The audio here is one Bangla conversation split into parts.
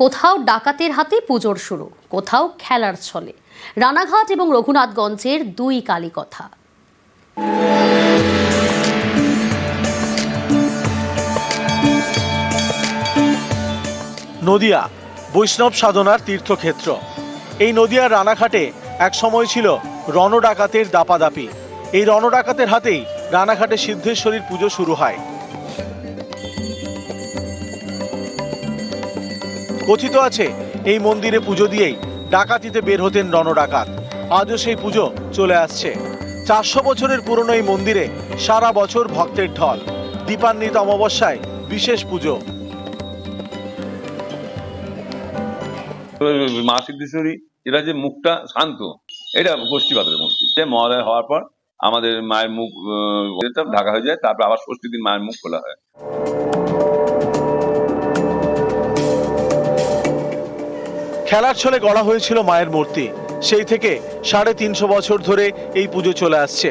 কোথাও ডাকাতের হাতে পুজোর শুরু, কোথাও খেলার ছলে। রানাঘাট এবং রঘুনাথগঞ্জের দুই কালী কথা নদিয়া, বৈষ্ণব সাধনার তীর্থক্ষেত্র। এই নদিয়ার রানাঘাটে এক সময় ছিল রণডাকাতের দাপাদাপি। এই রণডাকাতের হাতেই রানাঘাটে সিদ্ধেশ্বরীর পুজো শুরু হয়। কথিত আছে, এই মন্দিরে পুজো দিয়েই ডাকাতিতে বের হতেন রণডাকাত আজও সেই পুজো চলে আসছে। চারশো বছরের পুরনো এই মন্দিরে সারা বছর ভক্তের ঢল। দীপান্বিত অমাবস্যায় বিশেষ পুজো। মা সিদ্ধেশ্বরী এটা যে মুখটা শান্ত, এটা পাথরের মূর্তি। যে মহালয় হওয়ার পর আমাদের মায়ের মুখ ঢাকা হয়ে যায়, তারপর আবার ষষ্ঠী দিন মায়ের মুখ খোলা হয়। খেলার ছলে গড়া হয়েছিল মায়ের মূর্তি। সেই থেকে সাড়ে তিনশো বছর ধরে এই পুজো চলে আসছে।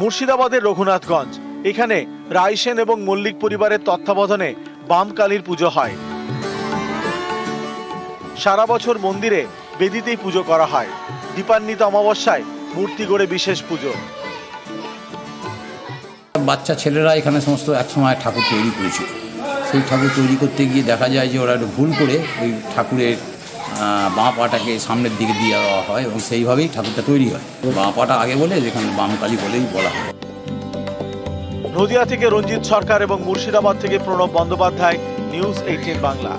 মুর্শিদাবাদের রঘুনাথগঞ্জ। এখানে রাইসেন এবং মল্লিক পরিবারের তত্ত্বাবধানে বাম কালীর পুজো হয়। সারা বছর মন্দিরে বেদিতেই পুজো করা হয়। দীপান্বিত অমাবস্যায় মূর্তি গড়ে বিশেষ পুজো। বাচ্চা ছেলেরা এখানে সমস্ত একসময় ঠাকুর তৈরি করেছিল। সেই ঠাকুর তৈরি করতে গিয়ে দেখা যায় যে ওরা একটু ভুল করে ওই ঠাকুরের বাঁ পাটাকে সামনের দিকে দিয়ে দেওয়া হয় এবং সেইভাবেই ঠাকুরটা তৈরি হয়। বাঁ পাটা আগে বলে, যেখানে বাম কালী বলেই বলা হয়। নদিয়া থেকে রঞ্জিত সরকার এবং মুর্শিদাবাদ থেকে প্রণব বন্দ্যোপাধ্যায়, নিউজ এইটিন বাংলা।